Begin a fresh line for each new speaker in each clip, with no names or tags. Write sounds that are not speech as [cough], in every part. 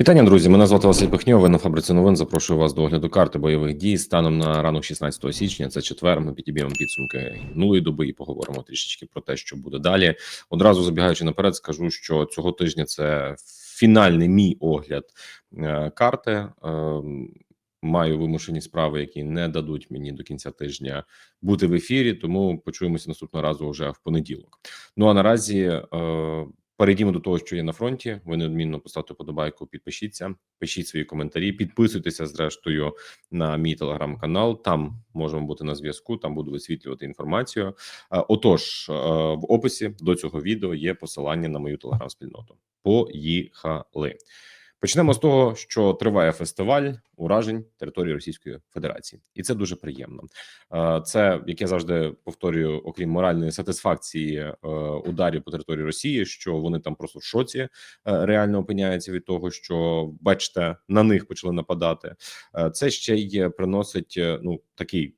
Вітання, друзі. Мене звати Василь Пихньов. На фабриці новин. Запрошую вас до огляду карти бойових дій станом на ранок 16 січня. Це четвер. Ми підіб'ємо підсумки минулої доби і поговоримо трішечки про те, що буде далі. Одразу забігаючи наперед, скажу, що цього тижня це фінальний мій огляд е, карти. Е, Маю вимушені справи, які не дадуть мені до кінця тижня бути в ефірі. Тому почуємося наступного разу вже в понеділок. Ну а наразі е, Перейдімо до того, що є на фронті. Ви неодмінно поставте подобайку, підпишіться, пишіть свої коментарі, підписуйтеся зрештою на мій телеграм-канал. Там можемо бути на зв'язку. Там буду висвітлювати інформацію. Е, Отож, е, в описі до цього відео є посилання на мою телеграм-спільноту. Поїхали. Почнемо з того, що триває фестиваль уражень території Російської Федерації, і це дуже приємно. Е, Це як я завжди повторюю, окрім моральної сатисфакції е, ударів по території Росії, що вони там просто в шоці е, реально опиняються від того, що бачите, на них почали нападати. Це ще й приносить ну такий.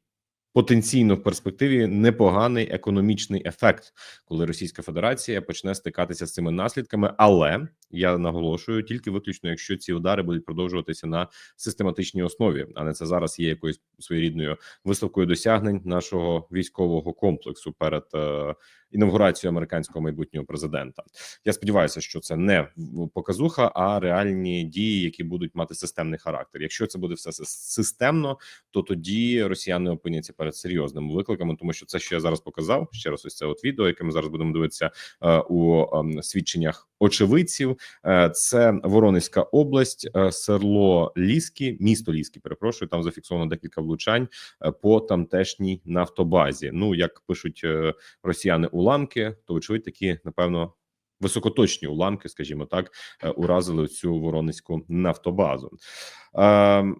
Потенційно в перспективі непоганий економічний ефект, коли Російська Федерація почне стикатися з цими наслідками. Але я наголошую тільки виключно, якщо ці удари будуть продовжуватися на систематичній основі, а не це зараз є якоюсь своєрідною виставкою досягнень нашого військового комплексу перед е, інавгурацією американського майбутнього президента. Я сподіваюся, що це не показуха, а реальні дії, які будуть мати системний характер. Якщо це буде все системно, то тоді росіяни опиняться перед серйозними викликами, тому що це, що я зараз показав, ще раз ось це от відео, яке ми зараз будемо дивитися е, у е, свідченнях очевидців. Е, це Воронезька область, е, село Ліски, місто Ліски. Перепрошую, там зафіксовано декілька влучань е, по тамтешній нафтобазі. Ну як пишуть росіяни, уламки, то очевидь такі напевно. Високоточні уламки, скажімо так, уразили цю воронезьку нафтобазу. Е,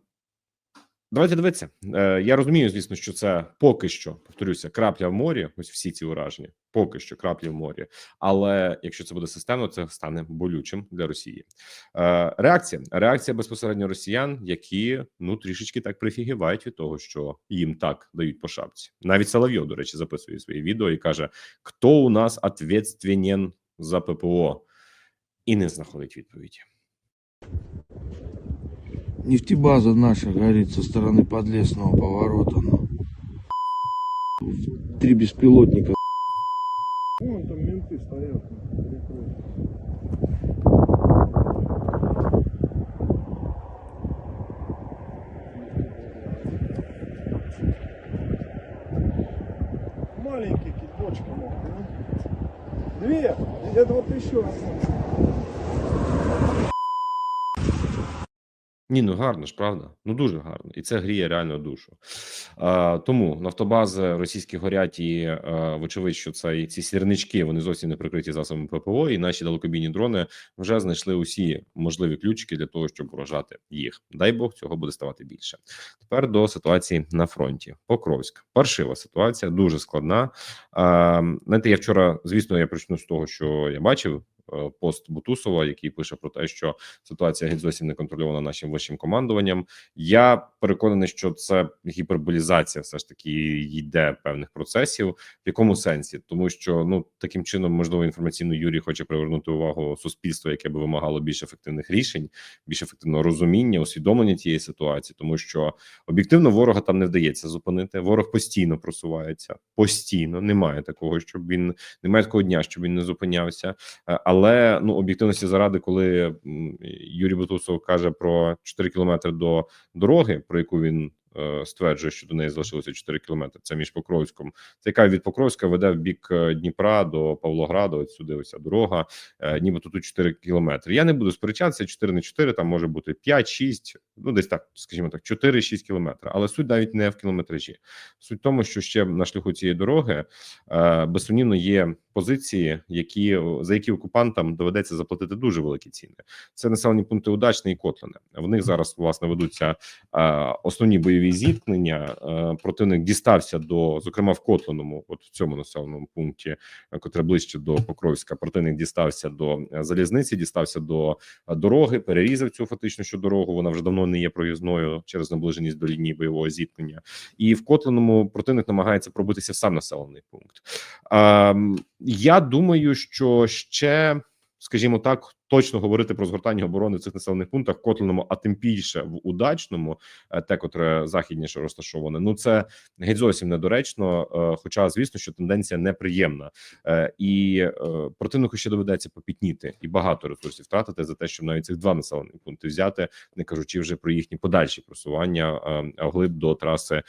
Давайте дивитися. Е, Я розумію, звісно, що це поки що повторюся, крапля в морі. Ось всі ці ураження, поки що краплі в морі. Але якщо це буде системно, це стане болючим для Росії. Е, Реакція реакція безпосередньо росіян, які ну трішечки так прифігівають від того, що їм так дають по шапці. Навіть Соловйов, до речі, записує свої відео і каже: хто у нас відповідальний за ППО, і не знаходить відповіді.
Нефтебаза наша горит со стороны подлесного поворота. Ну. Три беспилотника.
Вон там менты стоят. Маленький киточка мог, да? Две! Это вот еще раз.
Ні, ну гарно ж, правда? Ну дуже гарно, і це гріє реально душу. А, тому нафтобази російські горять, і а, вочевидь, що це і ці сірнички вони зовсім не прикриті засобами ППО, і наші далекобійні дрони вже знайшли усі можливі ключики для того, щоб вражати їх. Дай Бог цього буде ставати більше. Тепер до ситуації на фронті. Покровськ, паршива ситуація, дуже складна. А, знаєте, я вчора, звісно, я почну з того, що я бачив е, пост Бутусова, який пише про те, що ситуація геть зовсім не контрольована нашим вищим командуванням. Я переконаний, що це гіперболізація, все ж таки йде певних процесів. В якому сенсі? Тому що ну таким чином, можливо, інформаційно Юрій хоче привернути увагу суспільства, яке би вимагало більш ефективних рішень, більш ефективного розуміння, усвідомлення тієї ситуації, тому що об'єктивно ворога там не вдається зупинити. Ворог постійно просувається, постійно немає такого, щоб він немає такого дня, щоб він не зупинявся. Е, Але ну об'єктивності заради, коли Юрій Бутусов каже про 4 кілометри до дороги, про яку він стверджує, що до неї залишилося 4 кілометри. Це між Покровськом. Це яка від Покровська веде в бік е, Дніпра до Павлограду. От сюди ось ця дорога, е, нібито тут 4 кілометри. Я не буду сперечатися. 4 не 4, там може бути 5, 6, ну десь так, скажімо так, 4-6 кілометри. Але суть навіть не в кілометражі. Суть в тому, що ще на шляху цієї дороги е, безсумнівно є позиції, які за які окупантам доведеться заплатити дуже великі ціни. Це населені пункти Удачне і Котлине. В них зараз власне ведуться е, основні бойові зіткнення. Е, противник дістався до, зокрема, в Котлиному, от в цьому населеному пункті, котре ближче до Покровська. Противник дістався до е, залізниці, дістався до е, дороги, перерізав цю фактично що дорогу. Вона вже давно не є проїзною через наближеність до лінії бойового зіткнення. І в Котлиному противник намагається пробитися в сам населений пункт. Ем, я думаю, що ще скажімо так, точно говорити про згортання оборони в цих населених пунктах, Котлиному, а тим більше в удачному, е, те, котре західніше розташоване. Ну це геть зовсім недоречно. е, Хоча, звісно, що тенденція неприємна, Е, і противнику ще доведеться попітніти і багато ресурсів втратити за те, щоб навіть цих два населені пункти взяти, не кажучи вже про їхні подальші просування вглиб до траси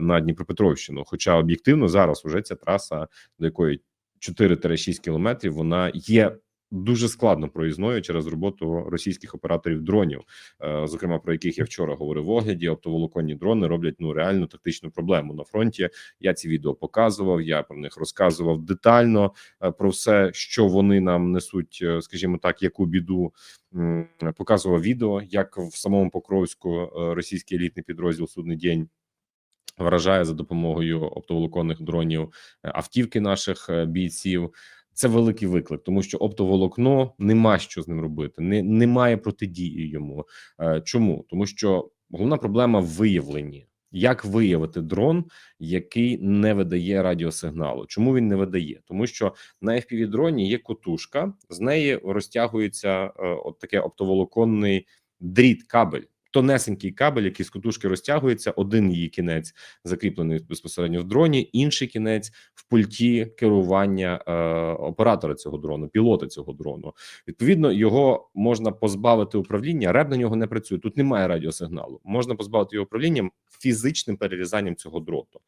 на Дніпропетровщину. Хоча об'єктивно зараз уже ця траса, до якої 4-6 кілометрів, вона є. Дуже складно проїзною через роботу російських операторів дронів, е, зокрема про яких я вчора говорив в огляді. Оптоволоконні дрони роблять ну реальну тактичну проблему на фронті. Я ці відео показував. Я про них розказував детально е, про все, що вони нам несуть, е, скажімо так, яку біду показував відео, як в самому Покровську російський елітний підрозділ Судний день вражає за допомогою оптоволоконних дронів автівки наших бійців. Це великий виклик, тому що оптоволокно нема що з ним робити, не немає протидії йому. Е, Чому? Тому що головна проблема в виявленні. Як виявити дрон, який не видає радіосигналу? Чому він не видає? Тому що на fpv дроні є котушка, з неї розтягується е, от таке оптоволоконний дріт, кабель, тонесенький кабель, який з котушки розтягується. Один її кінець закріплений безпосередньо в дроні, інший кінець в пульті керування е, оператора цього дрону, пілота цього дрону. Відповідно, його можна позбавити управління. Реб на нього не працює. Тут немає радіосигналу. Можна позбавити його управління фізичним перерізанням цього дроту.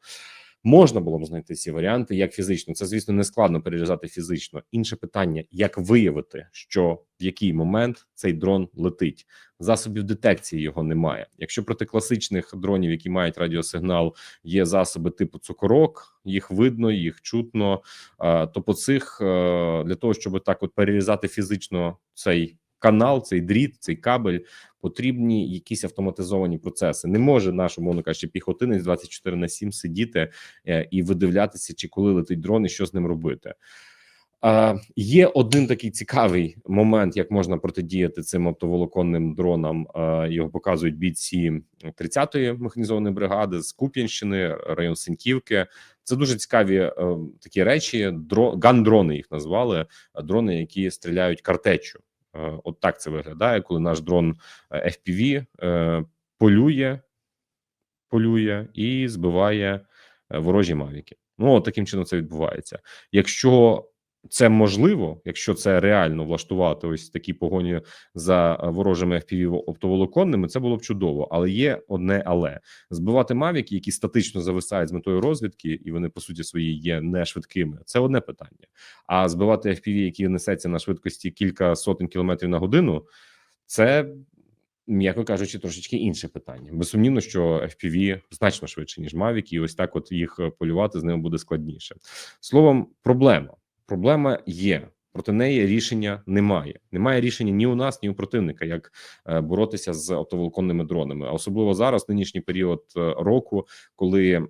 Можна було б знайти ці варіанти як фізично. Це, звісно, не складно перерізати фізично. Інше питання: як виявити, що в який момент цей дрон летить. Засобів детекції його немає. Якщо проти класичних дронів, які мають радіосигнал, є засоби типу цукорок, їх видно, їх чутно. То по цих е, для того, щоб так от перерізати фізично цей канал, цей дріт, цей кабель, потрібні якісь автоматизовані процеси. Не може наш, умовно кажучи, піхотинець 24 на 7 сидіти е, і видивлятися, чи коли летить дрон, і що з ним робити. Е, є один такий цікавий момент, як можна протидіяти цим оптоволоконним дронам. Е, його показують бійці 30-ї механізованої бригади з Куп'янщини, район Синьківки. Це дуже цікаві е, такі речі. Дро гандрони їх назвали дрони, які стріляють картечю. Е, от так це виглядає, коли наш дрон е, FPV е, полює, полює і збиває ворожі мавіки. Ну от таким чином це відбувається. Якщо це можливо, якщо це реально влаштувати ось такі погоні за е, ворожими FPV оптоволоконними, це було б чудово. Але є одне але збивати мавіки, які статично зависають з метою розвідки, і вони по суті свої є не швидкими. Це одне питання. А збивати FPV, які несеться на швидкості кілька сотень кілометрів на годину, це м'яко кажучи, трошечки інше питання. Безсумнівно, що FPV значно швидше ніж Mavic, і ось так, от їх полювати з ними буде складніше. Словом, проблема. Проблема є. Проти неї рішення немає. Немає рішення ні у нас, ні у противника, як е, боротися з оптоволоконними дронами. А особливо зараз, нинішній період е, року, коли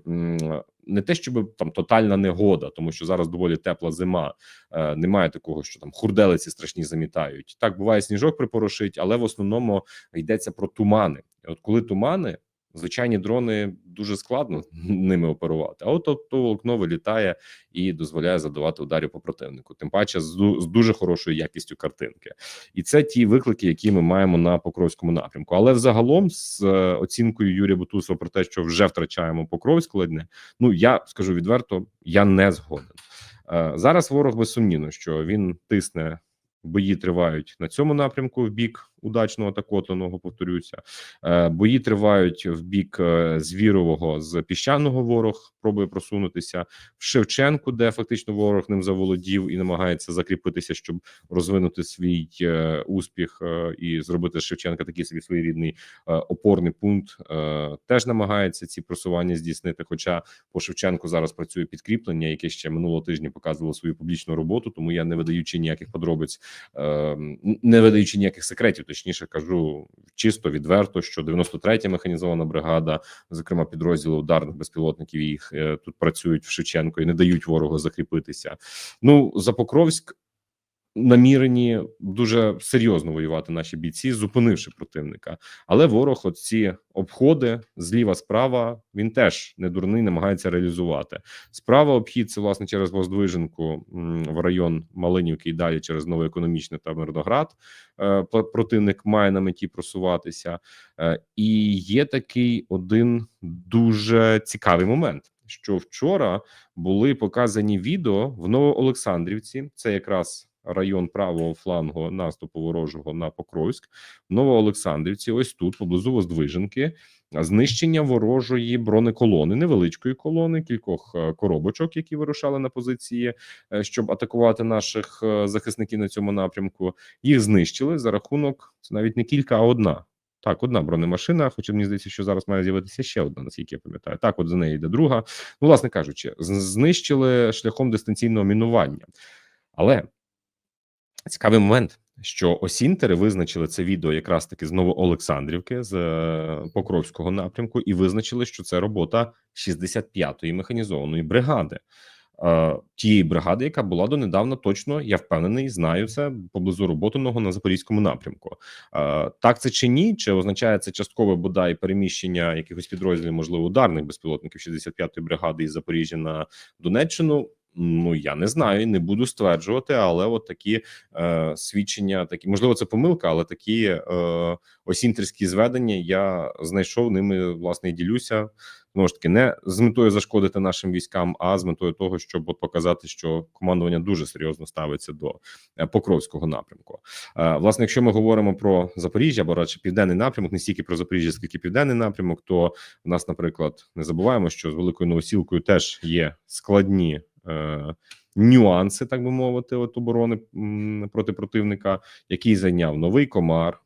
не те, щоб там тотальна негода, тому що зараз доволі тепла зима. Е, немає такого, що там хурделиці страшні замітають. Так буває, сніжок припорошить, але в основному йдеться про тумани. От коли тумани. Звичайні дрони дуже складно [laughs] ними оперувати. А от то волокно вилітає і дозволяє задавати ударів по противнику. Тим паче з, дуже хорошою якістю картинки, і це ті виклики, які ми маємо на Покровському напрямку. Але взагалом, з е, оцінкою Юрія Бутусова про те, що вже втрачаємо Покровськ ледне, ну я скажу відверто, я не згоден. Е, Зараз ворог безсумнівно, що він тисне. Бої тривають на цьому напрямку в бік удачного та котаного. Повторюся, Е, бої тривають в бік е, звірового з піщаного. Ворог пробує просунутися в Шевченку, де фактично ворог ним заволодів і намагається закріпитися, щоб розвинути свій е, успіх і зробити Шевченка такий собі своєрідний опорний пункт. Теж намагається ці просування здійснити. Хоча по Шевченку зараз працює підкріплення, яке ще минулого тижня показувало свою публічну роботу. Тому я не видаючи ніяких подробиць, е, не видаючи ніяких секретів, точніше кажу чисто відверто, що 93-я механізована бригада, зокрема підрозділи ударних безпілотників, їх е, тут працюють в Шевченко і не дають ворогу закріпитися. Ну за Покровськ намірені дуже серйозно воювати наші бійці, зупинивши противника. Але ворог, оці обходи зліва справа, він теж не дурний, намагається реалізувати. Справа обхід це власне через Воздвиженку в район Малинівки і далі через Новоекономічне та Мирноград. Е, Противник має на меті просуватися. Е, І є такий один дуже цікавий момент. Що вчора були показані відео в Новоолександрівці, це якраз район правого флангу наступу ворожого на Покровськ, Новоолександрівці, ось тут, поблизу Воздвиженки, знищення ворожої бронеколони, невеличкої колони, кількох е, коробочок, які вирушали на позиції, е, щоб атакувати наших е, захисників на цьому напрямку. Їх знищили за рахунок це навіть не кілька, а одна. Так, одна бронемашина, хоча мені здається, що зараз має з'явитися ще одна, наскільки я пам'ятаю. Так, от за нею йде друга. Ну, власне кажучи, знищили шляхом дистанційного мінування. Але цікавий момент, що осінтери визначили це відео якраз таки з Новоолександрівки, з е, Покровського напрямку, і визначили, що це робота 65-ї механізованої бригади. Е, Тієї бригади, яка була донедавна точно, я впевнений, знаю це поблизу роботиного на запорізькому напрямку. Е, Так це чи ні? Чи означає це часткове бодай переміщення якихось підрозділів, можливо, ударних безпілотників 65-ї бригади із Запоріжжя на Донеччину? Ну я не знаю, не буду стверджувати, але от такі е, свідчення, такі можливо, це помилка, але такі е, осінтерські зведення я знайшов ними власне і ділюся. Знову ж таки, не з метою зашкодити нашим військам, а з метою того, щоб от показати, що командування дуже серйозно ставиться до е, Покровського напрямку. Е, Власне, якщо ми говоримо про Запоріжжя, або радше південний напрямок, не стільки про Запоріжжя, скільки південний напрямок, то в нас, наприклад, не забуваємо, що з великою новосілкою теж є складні. Е, Нюанси, так би мовити, от оборони проти противника, який зайняв новий комар,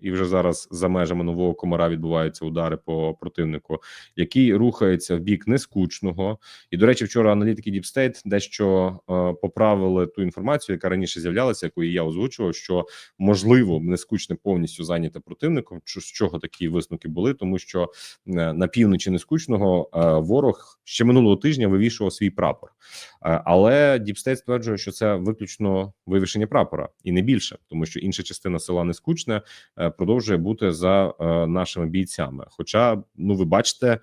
і вже зараз за межами нового комара відбуваються удари по противнику, який рухається в бік нескучного. І до речі, вчора аналітики Deep State дещо е, поправили ту інформацію, яка раніше з'являлася, яку я озвучував, що можливо нескучне повністю зайняте противником. З чого такі висновки були? Тому що е, на півночі нескучного е, ворог ще минулого тижня вивішував свій прапор. Е, Але Deep State стверджує, що це виключно вивішення прапора і не більше, тому що інша частина села нескучне е, продовжує бути за е, нашими бійцями. Хоча, ну ви бачите,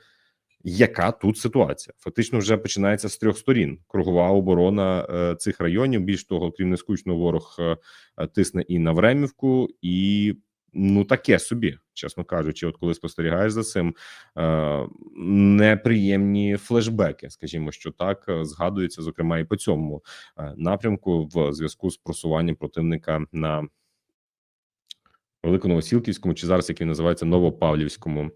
яка тут ситуація? Фактично, вже починається з трьох сторін. Кругова оборона е, цих районів. Більш того, крім нескучного, ворог е, тисне і на Времівку, і ну таке собі, чесно кажучи, от коли спостерігаєш за цим, неприємні флешбеки, скажімо, що так згадується, зокрема, і по цьому напрямку в зв'язку з просуванням противника на Великоновосілківському, чи зараз як він називається Новопавлівському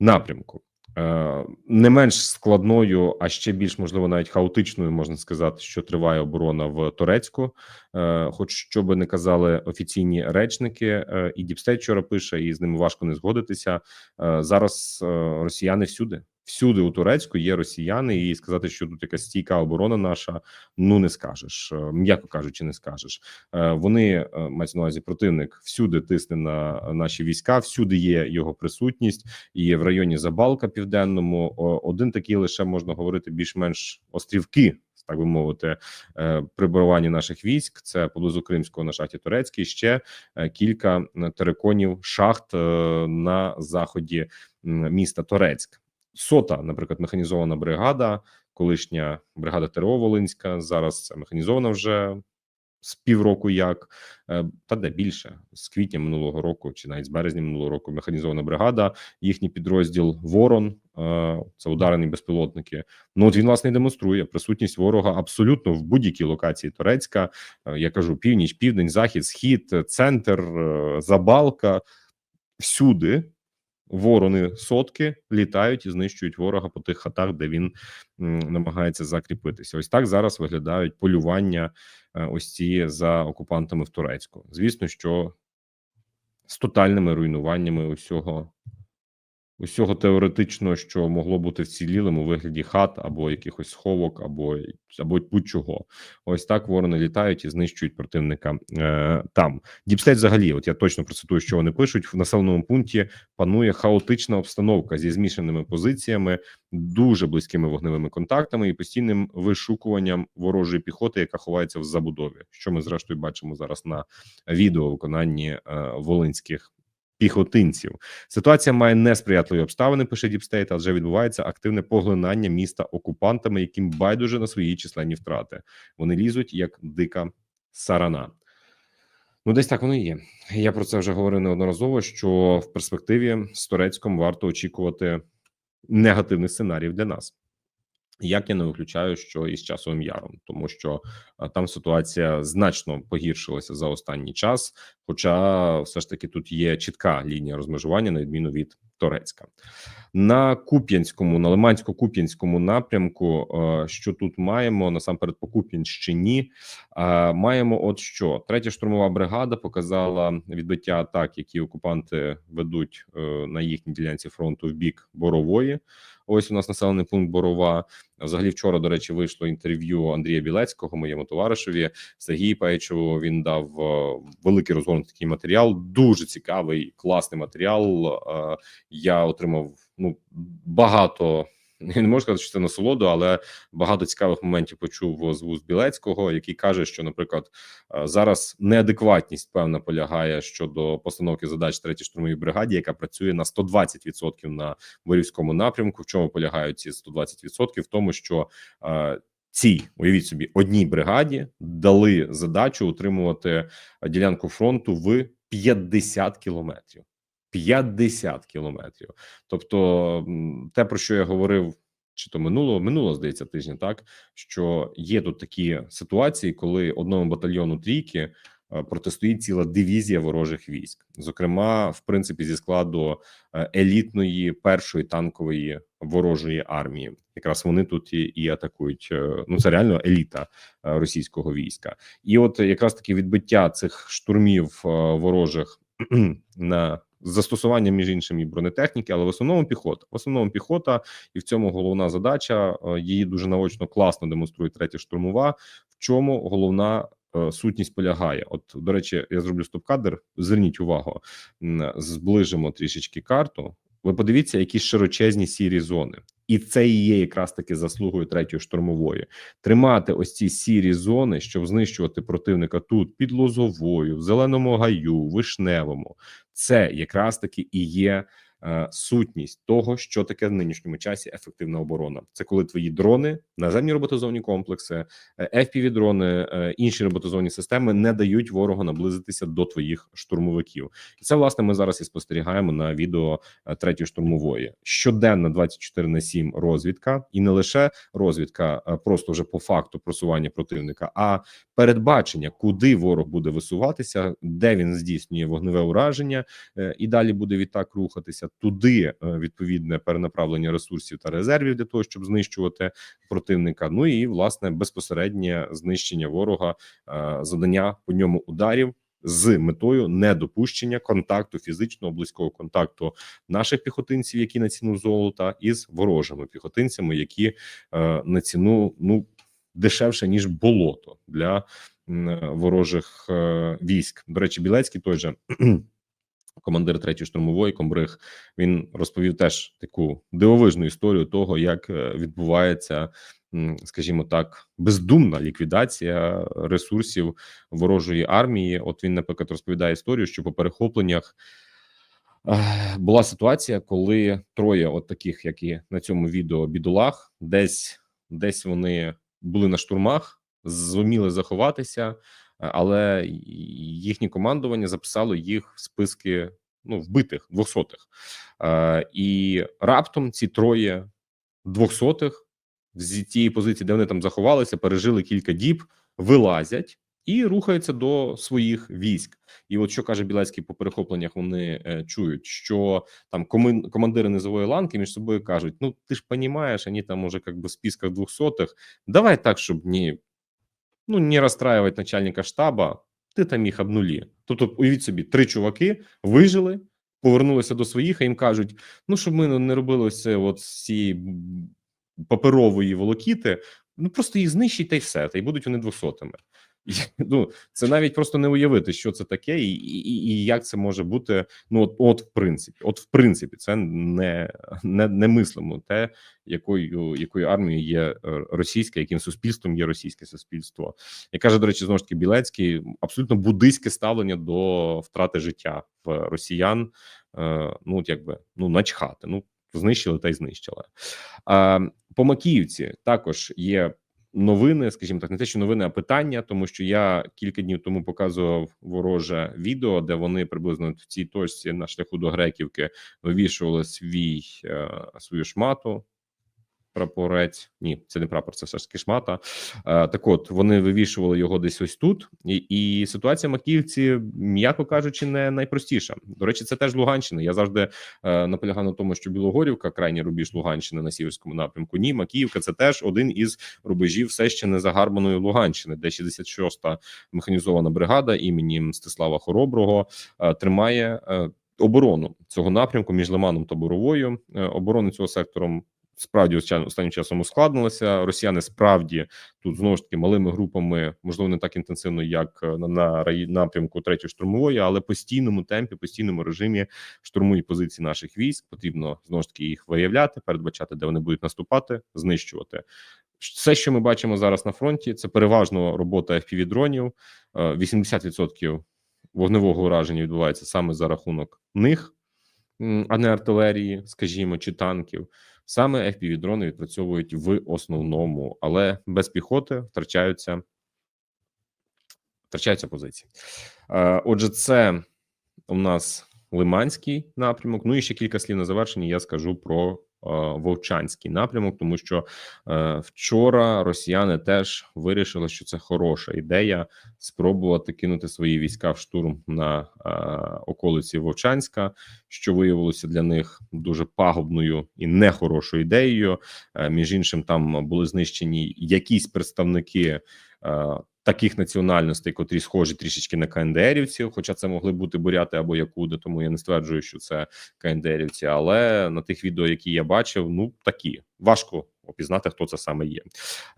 напрямку. Е, Не менш складною, а ще більш можливо навіть хаотичною, можна сказати, що триває оборона в Турецьку. Е, Хоч що би не казали офіційні речники, е, і Діпстейт вчора пише, і з ними важко не згодитися. Зараз росіяни всюди. Всюди у Турецьку є росіяни, і сказати, що тут якась стійка оборона наша, ну не скажеш, Е, м'яко кажучи, не скажеш. Е, Вони е, мається на увазі противник всюди тисне на наші війська, всюди є його присутність. І в районі Забалка Південному один такий лише можна говорити більш-менш острівки. Так би мовити, приборування наших військ це поблизу Кримського на шахті Турецькій. Ще кілька териконів шахт на заході міста Торецьк. Сота, наприклад, механізована бригада, колишня бригада ТРО Волинська. Зараз це механізована вже з півроку, як е, та де більше з квітня минулого року, чи навіть з березня минулого року, механізована бригада, їхній підрозділ Ворон. е, Це ударені безпілотники. Ну от він власне і демонструє присутність ворога абсолютно в будь-якій локації Турецька. Е, Я кажу: північ, південь, захід, схід, центр, забалка всюди. Ворони сотки літають і знищують ворога по тих хатах, де він намагається закріпитися. Ось так зараз виглядають полювання е, ось ці за окупантами в Турецьку. Звісно, що з тотальними руйнуваннями усього усього теоретично, що могло бути вцілілим у вигляді хат або якихось сховок, або або будь-чого. Ось так ворони літають і знищують противника е, там. Діпстейт взагалі, от я точно процитую, що вони пишуть в населеному пункті. Панує хаотична обстановка зі змішаними позиціями, дуже близькими вогневими контактами і постійним вишукуванням ворожої піхоти, яка ховається в забудові. Що ми зрештою бачимо зараз на відео виконанні е, волинських піхотинців. Ситуація має несприятливі обставини. Пише Діпстейт, адже відбувається активне поглинання міста окупантами, яким байдуже на свої численні втрати. Вони лізуть як дика сарана. Ну, десь так воно і є. Я про це вже говорив неодноразово. Що в перспективі з Турецьком варто очікувати негативних сценаріїв для нас. Як я не виключаю, що і з часовим яром, тому що там ситуація значно погіршилася за останній час. Хоча все ж таки тут є чітка лінія розмежування, на відміну від Торецька. На Куп'янському, на Лимансько-Куп'янському напрямку, що тут маємо насамперед по Куп'янщині, маємо от що третя штурмова бригада показала відбиття атак, які окупанти ведуть е, на їхній ділянці фронту в бік Борової. Ось у нас населений пункт Борова. Взагалі, вчора, до речі, вийшло інтерв'ю Андрія Білецького, моєму товаришеві Сергій Пейчеву. Він дав е, великий розгорнутий матеріал. Дуже цікавий, класний матеріал. Е, Я отримав ну багато. Не можу сказати, що це насолоду, але багато цікавих моментів почув з вуст Білецького, який каже, що, наприклад, е, зараз неадекватність певна полягає щодо постановки задач третій штурмовій бригаді, яка працює на 120% на Борівському напрямку. В чому полягають ці 120%? В тому, що е, ці уявіть собі одній бригаді дали задачу утримувати ділянку фронту в 50 кілометрів. 50 кілометрів. Тобто, те, про що я говорив, чи то минулого, минулого, здається, тижня, так що є тут такі ситуації, коли одному батальйону трійки е, протистоїть ціла дивізія ворожих військ, зокрема, в принципі, зі складу е, елітної першої танкової ворожої армії. Якраз вони тут і, і атакують. Е, Ну це реально еліта російського війська, і от якраз таки відбиття цих штурмів ворожих [clears throat] на з застосуванням між іншим і бронетехніки, але в основному піхота. В основному піхота, і в цьому головна задача. е, Її дуже наочно класно демонструє третя штурмова. В чому головна е, сутність полягає? От до речі, я зроблю стоп-кадр. Зверніть увагу, зближимо трішечки карту. Ви подивіться, які широчезні сірі зони, і це і є якраз таки заслугою третьої штурмової. Тримати ось ці сірі зони, щоб знищувати противника тут під Лозовою, в зеленому гаю, вишневому. Це якраз таки і є сутність того, що таке в нинішньому часі ефективна оборона. Це коли твої дрони, наземні роботизовані комплекси, е, fpv дрони, е, інші роботизовані системи не дають ворогу наблизитися до твоїх штурмовиків. І це власне ми зараз і спостерігаємо на відео е, третьої штурмової. Щоденна 24 на 7 розвідка, і не лише розвідка, е, просто вже по факту просування противника, а передбачення, куди ворог буде висуватися, де він здійснює вогневе ураження, е, і далі буде відтак рухатися туди. е, Відповідне перенаправлення ресурсів та резервів для того, щоб знищувати противника. Ну і власне безпосереднє знищення ворога, е, завдання по ньому ударів. З метою недопущення контакту фізичного близького контакту наших піхотинців, які на ціну золота, із ворожими піхотинцями, які е, на ціну ну дешевше ніж болото для м, ворожих е, військ. До речі, Білецький той же командир третьої штурмової комбриг. Він розповів теж таку дивовижну історію того, як е, відбувається, скажімо так, бездумна ліквідація ресурсів ворожої армії. От він, наприклад, розповідає історію, що по перехопленнях. е, Була ситуація, коли троє, от таких, як і на цьому відео, бідолах, десь десь вони були на штурмах, зуміли заховатися, але їхнє командування записало їх в списки ну вбитих двохсотих. Е, і раптом ці троє двохсотих з тієї позиції, де вони там заховалися, пережили кілька діб, вилазять і рухаються до своїх військ. І от що каже Білецький по перехопленнях, вони е, чують, що там коми- командири низової ланки між собою кажуть: ну ти ж розумієш, вони там уже как в списках двохсотих. Давай так, щоб не, ну, не розстраювати начальника штаба, ти там їх обнулі. Тобто, уявіть собі, три чуваки вижили повернулися до своїх, а їм кажуть: ну щоб ми не робили це от ці паперової волокіти, ну просто їх знищить та й все, та й будуть вони двохсотими. Ну, це навіть просто не уявити, що це таке, і, і, і як це може бути. Ну, от, от, в принципі, от, в принципі, це не, не, не мислимо те, якою якою армією є е, російська, яким суспільством є російське суспільство. Як каже, до речі, знову ж таки Білецький, абсолютно буддийське ставлення до втрати життя в росіян. Е, ну, от якби ну начхати. Ну знищили та й знищили. По Макіївці також є новини, скажімо так, не те, що новини, а питання, тому що я кілька днів тому показував вороже відео, де вони приблизно в цій точці на шляху до Греківки вивішували свій е, свою шмату. Прапорець, ні, це не прапор, це все ж таки шмата. Е, так, от вони вивішували його десь ось тут, і, і ситуація в Макіївці, м'яко кажучи, не найпростіша. До речі, це теж Луганщина. Я завжди е, наполягав на тому, що Білогорівка, крайній рубіж Луганщини на сіверському напрямку. Ні, Макіївка це теж один із рубежів все ще не загарбаної Луганщини, де 66-та механізована бригада імені Мстислава Хороброго е, тримає е, оборону цього напрямку між Лиманом та Боровою. Е, оборони цього сектором. Справді останнім часом ускладнилося. Росіяни справді тут знову ж таки малими групами, можливо, не так інтенсивно, як е, на, на раї- напрямку третьої штурмової, але постійному темпі, постійному режимі штурмують позиції наших військ. Потрібно знову ж таки їх виявляти, передбачати, де вони будуть наступати, знищувати. Все, що ми бачимо зараз на фронті, це переважно робота FPV-дронів. Е, 80% вогневого ураження відбувається саме за рахунок них, а не артилерії, скажімо, чи танків. Саме FPV-дрони відпрацьовують в основному, але без піхоти втрачаються втрачаються позиції. Е, Отже, це у нас Лиманський напрямок. Ну і ще кілька слів на завершення. Я скажу про Вовчанський напрямок, тому що е, вчора росіяни теж вирішили, що це хороша ідея спробувати кинути свої війська в штурм на е, околиці Вовчанська, що виявилося для них дуже пагубною і нехорошою ідеєю. Е, між іншим, там були знищені якісь представники. е, Таких національностей, котрі схожі трішечки на КНДРівців, хоча це могли бути буряти або якуди, тому я не стверджую, що це КНДРівці. Але на тих відео, які я бачив, ну такі важко опізнати, хто це саме є.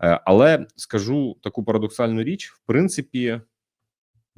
Е, Але скажу таку парадоксальну річ: в принципі,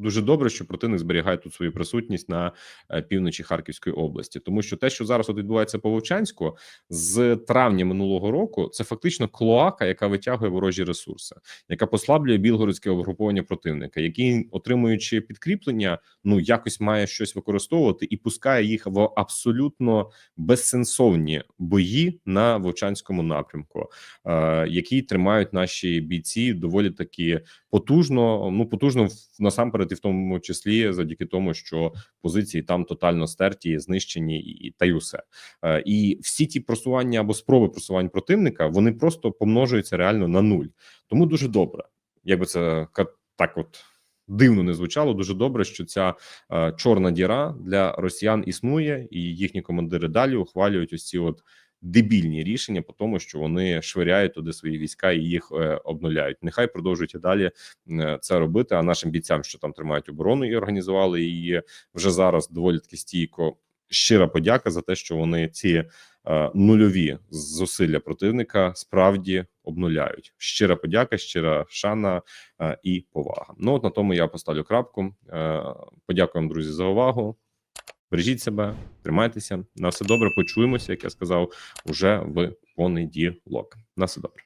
дуже добре, що противник зберігає тут свою присутність на е, півночі Харківської області, тому що те, що зараз от відбувається по Вовчанську, з травня минулого року, це фактично клоака, яка витягує ворожі ресурси, яка послаблює білгородське угруповання противника, який, отримуючи підкріплення, ну якось має щось використовувати і пускає їх в абсолютно безсенсовні бої на Вовчанському напрямку, е, які тримають наші бійці доволі таки потужно. Ну потужно насамперед, і в тому числі завдяки тому, що позиції там тотально стерті, знищені, і та й усе. Е, І всі ті просування або спроби просувань противника вони просто помножуються реально на нуль. Тому дуже добре, якби це так, от. Дивно не звучало дуже добре, що ця е, чорна діра для росіян існує, і їхні командири далі ухвалюють ось ці от дебільні рішення по тому, що вони швиряють туди свої війська і їх е, обнуляють. Нехай продовжують і далі е, це робити. А нашим бійцям, що там тримають оборону і організували її вже зараз доволі таки стійко. Щира подяка за те, що вони ці е, нульові зусилля противника справді обнуляють. Щира подяка, щира шана е, і повага. Ну от на тому я поставлю крапку. Е, подякуємо, друзі, за увагу. Бережіть себе, тримайтеся. На все добре. Почуємося, як я сказав, уже в понеділок. На все добре.